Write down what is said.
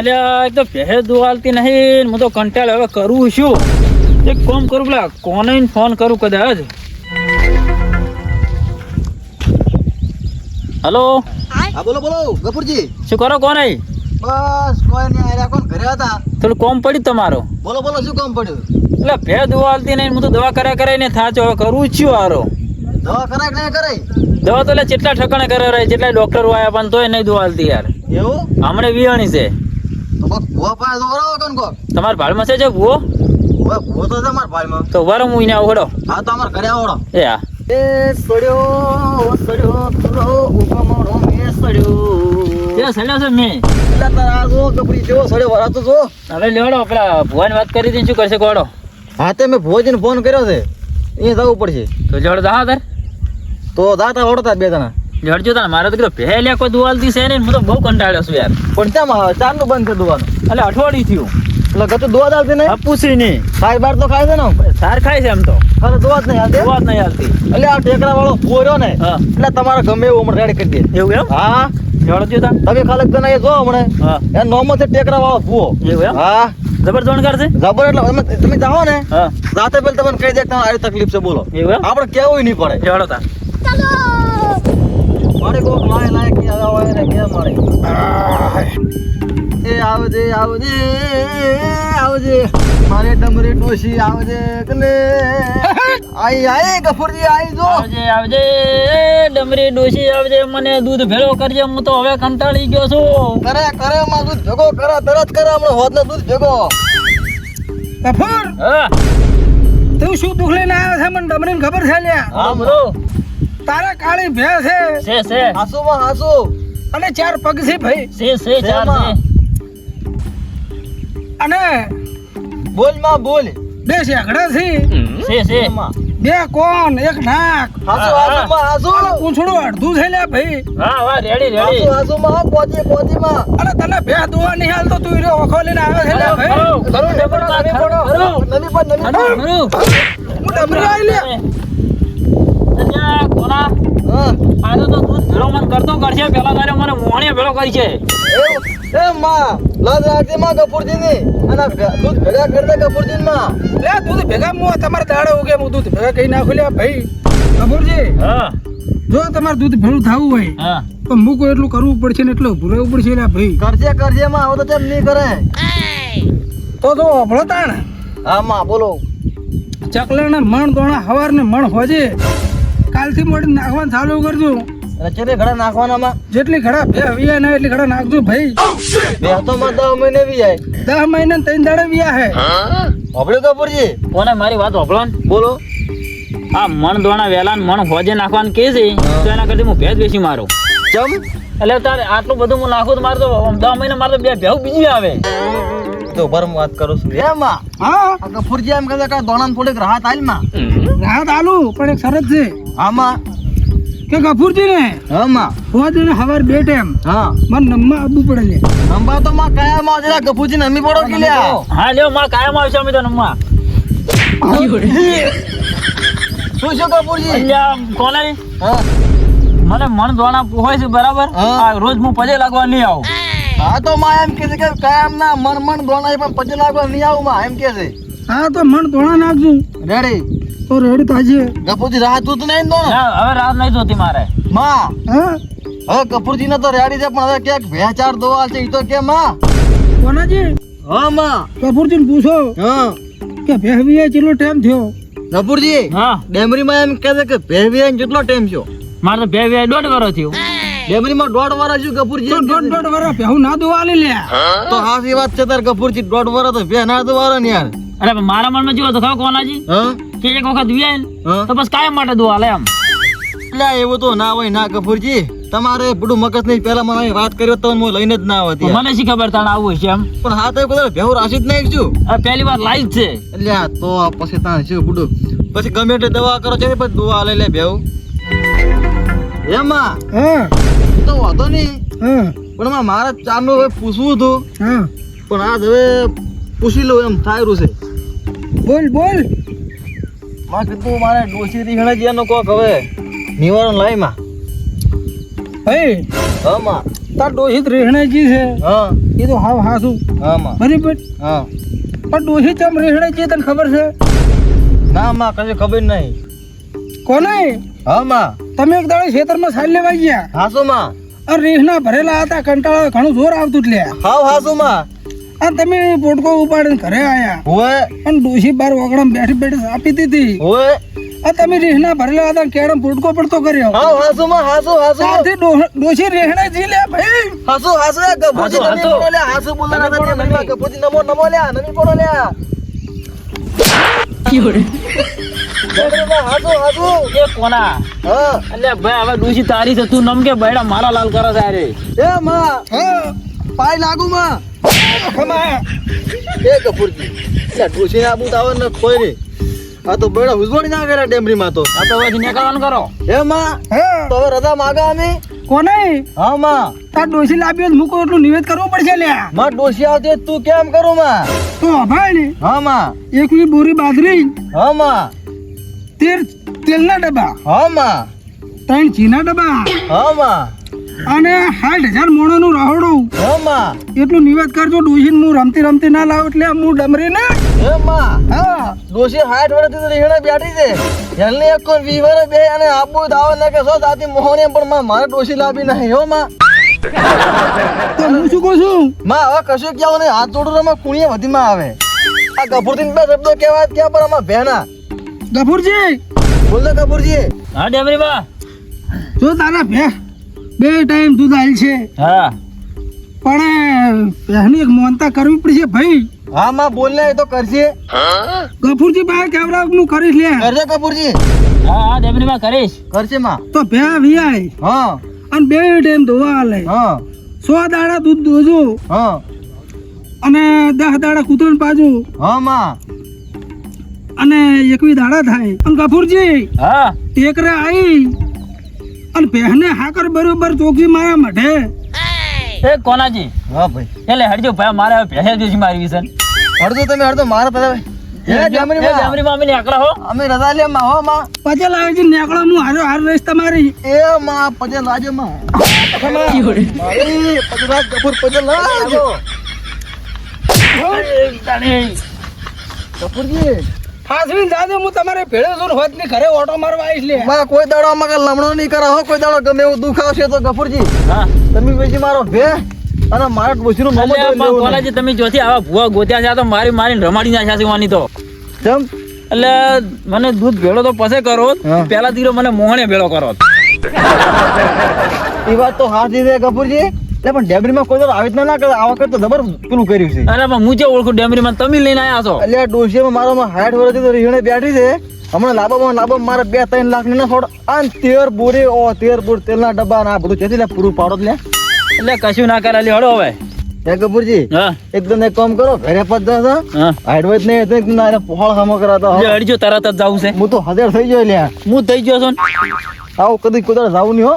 અલ્યા એક તો પહે દુવાલતી નહીં. હું તો કંટાળ હવે કરું શું? એક કોમ કરું પેલા કોને ફોન કરું કદાચ? હલો? હા બોલો બોલો. ગફુરજી. શું કરો કોને? બસ કોઈ નહીં. આર્યા કોણ? ઘરે હતા? થોડું કોમ પડ્યું તમારો? બોલો બોલો શું કોમ પડ્યું? એટલે ભે દુવાલતી નહીં હું તો દવા કર્યા કરાઈને થાચો. હવે કરું છું હારો. દવા કરાય નહીં કરાય? દવા તો એટલે જેટલા ઠકાણે કરે રહે જેટલા ડોક્ટરો આવ્યા પણ તોય નહીં દુવાલતી યાર. એવું? હમણે વિયાણી છે. તો કોકમાં તમારા છે જે ભૂવો? ભૂવા તો છે મારા ભાઈમાં તો વરો હું એને આવડો હા તો અમારા ઘરે આવડો. એ હા. એ સડ્યો સડ્યો ઉગમણો મે સડ્યો. તે સડ્યો છે મેં? એટલે તારા જો કપડી જેવો સડ્યો વરાતો જો. હવે લેવડો પેલા ભુવાની વાત કરી હતી શું કરશે કોડો? હા તે મેં ભોજન ફોન કર્યો છે. એ જવું પડશે. તો લેવડો દા તાર. તો દાતા વળતા બે જણા. લેવડજો તને મારે તો કીધું ભે કોઈ દુવાલતી છે ને હું તો બહુ કંટાળ્યો છું યાર. પણ ત્યાં ચારનું બંધ છે દુવાનું એટલે અઠવાડિયું થયું. એટલે ગતું દુવા ચાલતી નહીં? પૂછી નહીં. સાર બાર તો ખાય છે ને સાર ખાય છે એમ તો. ખરે દુવા જ નહીં હાલતી વાત નહીં હાલતી એટલે આ ટેકરા વાળો ભૂવો ને એટલે તમારે ગમે એવું ઉમર રેડી કરી દે. એવું એમ? હા. જડજો તા તમે ખાલી તને એ જો હમણાં. એ નોમો છે ટેકરા વાળો ભૂવો. એવું એમ? હા. જબર જોણકાર છે? જબર એટલે તમે તમે જાઓ ને રાતે પેલા તમને કહી દે તમારે તકલીફ છે બોલો. એવું આપણે કેવું નહીં પડે. જડતા મારે કોક લાય લાય કે હોય ને કે મારે. એ આવજે આવજે આવજે. મારે ડમરી ડોશી આવજે કને. આઈ આઈ ગફુરજી આઈ જો. આવજે આવજે ડમરી ડોશી આવજે મને દૂધ ભેળો કરજે હું તો હવે કંટાળી ગયો છું. કરે કરે માં દૂધ ભેગો કરે તરત કરે હમણાં હોદ દૂધ ભેગો. ગફુર હા. તું શું દુઃખ લઈને આવ્યો છે મને ડમરીને ખબર છે લ્યા? હા બોલો. તારે કાળી ભે છે. છે છે. હાસુ માં હાસુ. અને ચાર પગ છે ભાઈ. છે છે ચાર છે. અને બોલમાં બોલ. બે શેકડા છે. છે છે. બે કોણ એક નાક. હાસુ હાસુ માં હાસુ. પૂંછડું અડધું છે લે ભાઈ. હા હા રેડી હાસુ રેડી હાસુ માં પોચી પોચી માં. અને તને બે દુવા નહીં હાલતો તું ઈરો ઓખો લઈને આવે છે લે ભાઈ. ખરું, ડબલ ખરું, નલી પર ખરું, ખરું. હું ડબરી આવી અલ્યા, આનો તો દૂધ ભેળો મને કરતો કરશે. પેલા તારે મને મોહણીએ ભેળો કરી છે. એ માં લાજ રાખજે માં કપૂરજી ની અને દૂધ ભેગા કરતા કપૂરજી માં લે દૂધ ભેગા મો તમારે દાડે ઉગે હું દૂધ ભેગા કઈ નાખું. ભાઈ કપૂરજી. હા. જો તમારે દૂધ ભેળું થવું હોય હા. તો મૂકો એટલું કરવું પડશે ને એટલું ભૂલવું પડશે લ્યા ભાઈ. કરજે કરજે માં હવે તો તેમ નહીં કરે. તો તો અભળો તાણ. હા માં બોલો. ચકલાના મણ દોણા હવાર ને મણ હોજે. કાલથી મોડી નાખવાનું ચાલુ કરજો. અત્યારે ઘડા નાખવાનામાં? જેટલી ઘડા બે વ્યા ને એટલી ઘડા નાખજો ભાઈ. બે તો માં દસ મહિને બી જાય દસ મહિને ત્રણ દાડે વ્યા હે. તો કપૂરજી કોને મારી વાત હોભળો બોલો. આ મણ દોણા વેલા ને મણ હોજે નાખવાનું કે છે તો એના કરતી હું ભેજ બેસી મારું. ચમ? એટલે તારે આટલું બધું હું નાખું તો મારે તો દસ મહિને મારે તો બે ભેવ બીજી આવે. તો ભર હું વાત કરું છું. એમ માં હા. આ કપૂરજી એમ કહે કે દોણાને થોડીક રાહત આલમાં. રાહત આલુ પણ એક શરત છે. હા માં કે ગફુરજી ને હા માં ને હવાર બે ટાઈમ. હા. મને નમ્મા આબુ પડે લે નમ્મા તો માં કાયા માં જરા કપૂરજી નમી પડો કે લે હા લ્યો માં કાયમ આવશે અમે તો નમ્મા શું શું કપૂરજી અલ્યા કોને? હા. મને મન દોણા હોય છે બરાબર? આ રોજ હું પજે લાગવા નહીં આવું. હા તો માં એમ કે છે કે કાયમ ના મન મન દોણા પણ પજે લાગવા નહીં આવું માં. એમ કે છે. હા તો મન ધોણા નાખજો. રેડી તો રેડી થાજે કપૂરજી રાહત તો નહીં દોણો ના, હવે રાત નહીં જોતી મારે. માં. હવે કપૂરજી ને તો રેડી છે પણ હવે ક્યાંક ભેચાર દોવા છે ઈ તો કે માં. કોનાજી? હા માં. કપૂરજી ને પૂછો. હા. કે ભેહવીએ કેટલો ટાઈમ થયો? કપૂરજી હા. ડેમરી માં એમ કહે છે કે ભેવી કેટલો ટાઈમ થયો. મારે તો દોઢ વરો થયો. ડેમરીમાં દોઢ વાર શું કપૂરજી. દોઢ છે? દોઢ વરસ ભેહું ના દો આલી લે. તો હાસી વાત છે તાર કપૂરજી દોઢ વાર તો ભે ના દોવારો ને યાર. અરે મારા મનમાં જેવો તો ખબર કોનાજી? હા? કે એક વખત વ્યાય ને તો બસ કાયમ માટે દુઆ લે એમ. એટલે એવું તો ના હોય ના કપૂરજી તમારે બધું મગજ નહીં પેલા મને વાત કરી તો હું લઈને જ ના આવતી મને શી ખબર તાણ આવું છે એમ? પણ હા તો કદાચ ભેવ રાશી જ નહીં છું પહેલી વાર લાઈવ છે. એટલે તો પછી તાણ શું બધું? પછી ગમે એટલે દવા કરો છે પછી દવા લઈ લે ભેવ એમાં હા? તો વાંધો નહીં. હા? પણ એમાં મારે ચારનું હવે પૂછવું હતું. હા? પણ આજ હવે પૂછી લઉં એમ થાયરું છે. બોલ બોલ. માં કીધું મારે ડોસી રીહણે જ એનો કોક હવે નિવારણ લાયમાં ભાઈ હા માં. તાર ડોશિત રહેણાજી છે. હા. એ તો હાવ હાસું. હા માં. બરાબર? હા. પણ ડોસી ચમ રેહડે છે તને ખબર છે? ના માં કશું ખબર નહીં. કોને? હા માં. તમે એક દાડે ખેતરમાં સાલ લેવા ગયા? હાસુ માં. અરે રેહના ભરેલા હતા કંટાળા ઘણું જોર આવતું જ લે હાવ હાસુ માં. અને તમે પોટકો ઉપાડીને ઘરે આયા. હોય અને ડોશી બાર ઓગણમ બેઠી બેઠી આપી દીધી. હોય આ તમે રેહના ભરેલા હતા કેરમ પોટકો પડતો કર્યો. હા હાસુ માં હાસુ હાસુ. ડો- ડોશી રેહણે જી લે ભાઈ. હાસુ હાસુ ગભુજી હાસુ, નમી હાસુ. લે હાસુ બોલના નમી નમી ગભોજી નમો નમો લે નમી પડો લે જબરીમાં હાસુ હાસુ. કે કોના? હા. એટલે ભાઈ હવે ડોશી તારી છે તું નમકે બૈડા મારા લાલ કરે છે અરે. એ માં હા. પાય લાગુ માં. એ એટલે આબુ ને કોઈ આ તો બેડા ઉજવણી ના કર્યા ડેમરી માં તો. આ તો નીકળવાનું કરો. માં? તો હવે રજા માગા અમે? કોને? હા માં. તાર ડોશી લાવ્યો તો મૂકો એટલું નિવેદ કરવું પડશે લ્યા માં ડોશી આવતી તું કેમ કરું માં? તો ભાઈ હા માં. એક બોરી બાજરી હા માં. તેર તેલના ડબ્બા હા માં. ત્રણ ચીના ડબ્બા. હા માં. અને સાઠ હજાર મોણાનું રહોડું. હા માં. એટલું નિવેદ કરજો ડોશીને હું રમતી રમતી ના લાવ એટલે હું ડમરી ને એ માં. હા. ડોશી હાઠ વર્ષથી તો રીહણે બેઠી છે. જલ્દી એક કોઈ વીવર બે અને આબુ દાવ ને કે સો દાતી મોહને પણ માં મારે ડોશી લાવી નહીં હો માં. તો હું શું કહું છું? માં હવે કશું કેવું નહીં. હાથ જોડું રમા કુણીએ વધીમાં આવે. આ ગફુરથી બે શબ્દો કહેવાય ત્યાં પર આમાં ભેના ગફુરજી! બોલ દે ગફુરજી. હા ડેમરી બા જો તારા ભે બે ટાઈમ દૂધ આલ છે. હા. પણ એની એક મોનતા કરવી પડશે ભાઈ. હા માં બોલ ને તો કરશે. ગફુરજી બહાર કેવડા નું કરીશ લે. કરજે કપૂરજી હા હા ડેમરી માં કરીશ. કરશે માં. તો ભે વિયાય હા. અને બે ટાઈમ ધોવા આલે. હા. સો દાડા દૂધ દોજો. હા. અને દસ દાડા કૂતરણ પાજો. હા માં. અને એકવી દાડા થાય. અને ગફુરજી હા. ટેકરે આવી અને પહેને હાકર બરોબર ચોકી મારા મઢે. એ કોનાજી? હા ભાઈ. એટલે હડજો ભાઈ મારે હવે પહેલા દિવસી મારી વિશે હડજો તમે હડજો મારા પહેલા એ જામરી માં ડેમરી માં અમે નીકળા હો. અમે રજા લે માં પછી લાવે છે નેકળો હું હારો હાર રહીશ તમારી. એ માં પજે લાજો માં. મારી પજરાજ કપૂર પજે લાજો કપૂરજી. ફાસવીને જાજો હું તમારે ભેળો સુર હોત ને ઘરે ઓટો મારવા આવીશ લે. માં કોઈ દાડો કઈ લમણો નહીં કરા હો કોઈ દાડો ગમે એવું દુખ આવશે તો ગફુરજી હા. તમે પછી મારો ભે અને મારા ડોશીનું મોમો એટલે જોઈ લેવું નહીં. તમે જોથી આવા ભૂવા ગોત્યા છે આ તો મારી મારીને રમાડી નાખ્યા છે વાની તો. કેમ? એટલે મને દૂધ ભેળો તો પછી કરો. પેલા દીરો મને મોહણે ભેળો કરો. એ વાત તો હાથ દીધે કપૂરજી એટલે પણ ડેબરીમાં કોઈ દર આવી જ ના કરે. આ વખત તો જબર પેલું કર્યું છે. અરે પણ હું જે ઓળખું ડેમરી માં તમે લઈને આવ્યા છો. એટલે આ ડોશીમાં મારો હાઈટ વર્ષથી તો રીહણે બેઠી છે. હમણાં લાબામાં લાંબા મારે બે ત્રણ લાખ ના છોડ. આ તેર બોરી ઓ તેર બોર તેલના ડબ્બા ના બધું જેથી લે પૂરું પાડો લે. એટલે કશું ના કરે હળો હવે. હે કપૂરજી હા. એકદમ એક કામ કરો ઘરે પદ દસ હા. વધ નહીં હતો એકદમ નારે પહોળ હમો કરાતો અડજો તરત જ જવું છે. હું તો હજાર થઈ ગયો લ્યા. હું થઈ ગયો છું. આવું કદી કુદર જાવું નહીં હો.